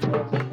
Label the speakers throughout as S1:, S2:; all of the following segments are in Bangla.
S1: Thank you.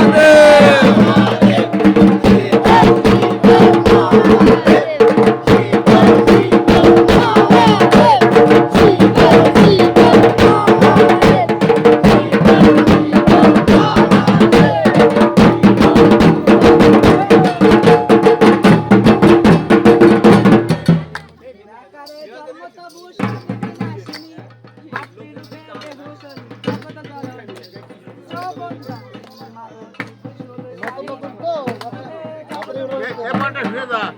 S1: শান্তি বিনাশিনী, da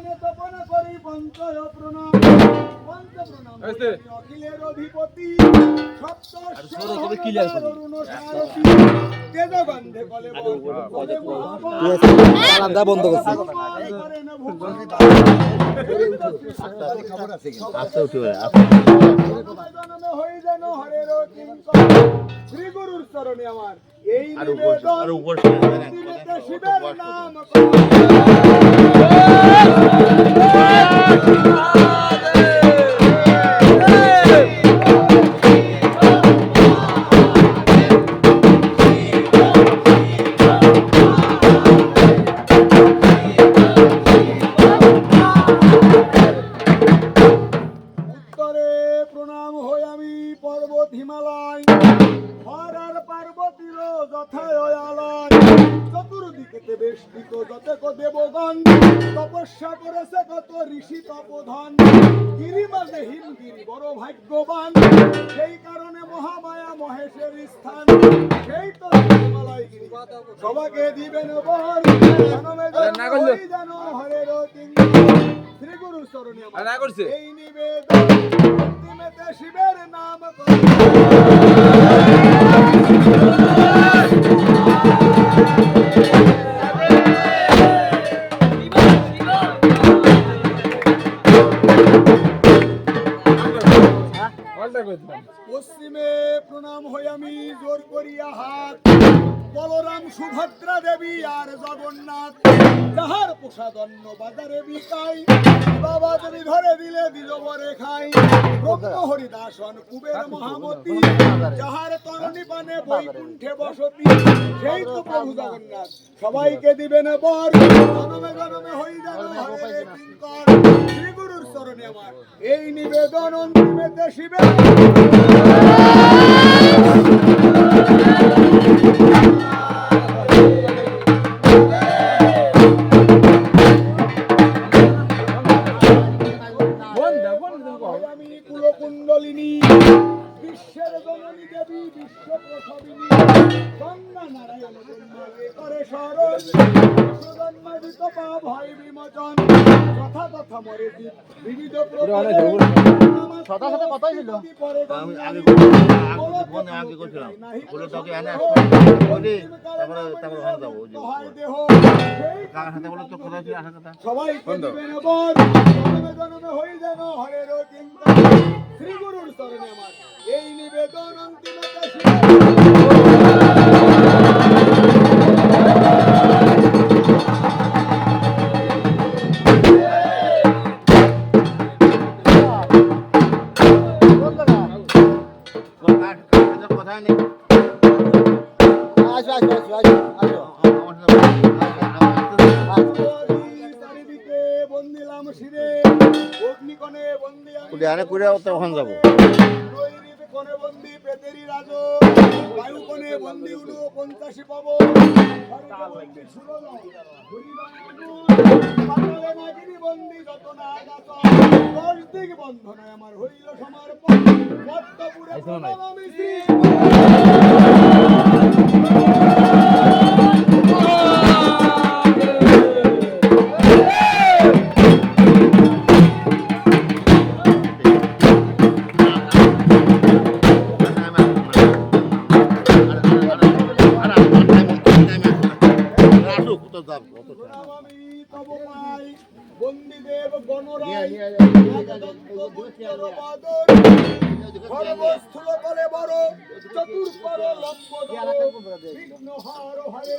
S1: અમે તો કોને કોઈ
S2: অখিলের অধিপতি সপ্ত
S3: ছোট করে clear করি।
S2: অরুণ সারথি তেজগন্ধে বল
S4: আলাদা বন্ধ করছি
S2: করেন
S5: উঠে
S2: জনমে যেন হরের শ্রী গুরুর চরণে আমার এই
S5: আর উপর
S2: শিবের নাম করো। উত্তরে ঋষি তপধন গিরি মাঝে হিমগিরি বড় ভাগ্যবান। সেই কারণে মহামায়া মহেশের স্থান। সেই তো সবাকে দিবেন বর হরের কিঙ্কর শ্রী গুরু চরণে এই নিবেদন। শিবের নাম সুভদ্রা দেবী আর জগন্নাথ। যাহার প্রসাদন্ন বাজারে বিকাই বাবা যদি ধরে দিলে দিল বরে খাই ব্রহ্ম হরিদাসন কুবের মহামতি যাহার তরণী পানে বৈকুণ্ঠে বসতি সেই তো প্রভু জগন্নাথ। সবাইকে দিবেন বর। জনমে জনমে হই যেন হরে শ্রী গুরুর চরণে আমার এই নিবেদন অন্তিমেতে শিবের পা ভয় বিমোচন। যথা তথা মরে বিবিধ
S4: সদা সদা কথাই ছিল।
S5: আমি আগে করছিলাম, আগে করছিলাম। বলে তোকে এনে বলি তারপরে তারপরে ওখানে যাব ওই যে
S2: দেহ।
S5: কাকার সাথে বলে তো কোথায় ছিল আসার কথা?
S2: সবাইকে দিবেন বর জনমে জনমে হই যেন হরের চিন্তা
S5: কুড়ি তো ওখানে যাব।
S2: কোণে বন্দি পেতেরি রাজ বায়ু কোণে বন্দি উলু পঞ্চাশি পাব বন্দি যত না বন্ধনে আমার হইল সমর্পণ পদ্মপুরে আমি শ্রী বন্দিদেব গণরায় সর্বস্থূল বড় চতুর্পর লম্বদর বিঘ্নহার হরে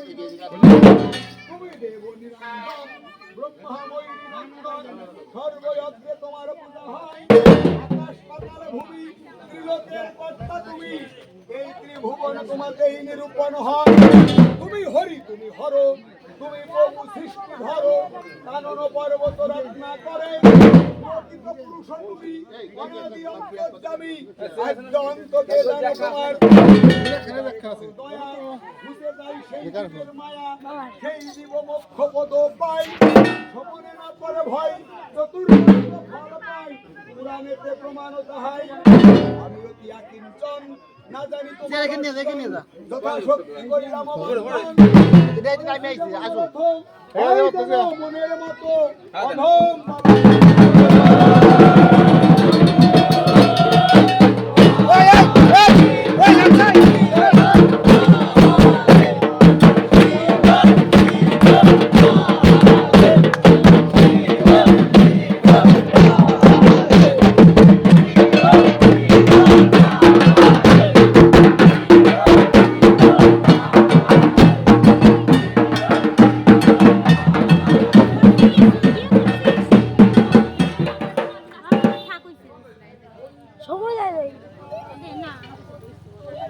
S2: তুমি দেব নিরঞ্জন ব্রহ্মাময় নিরঞ্জন সর্বযজ্ঞে তোমার পূজা হয় আকাশ পাতাল ভূমি ত্রিলোকের কর্তা তুমি এই ত্রিভুবন তোমাকেই নিরূপণ হয় তুমি হরি তুমি হর তুমি প্রভু সৃষ্টি ধরো, কানন পর্বত রচনা করে দয়া, বুঝে যাই সেই মায়া, সেই জীব মোক্ষ পাই। না করে ভয়, চতুর্থ ফল পাই। পুরাণেতে প্রমাণ তাহাই। আমি অতি আকিঞ্চন না জানি তো
S4: দেখে নিয়ে দেখে নিয়ে যা।
S2: যথা শক্তি করিলাম অবলম্বন।
S4: এটা এটা টাইমে আইছে আসো হ্যাঁ, হ্যাঁ,
S2: মনের মতো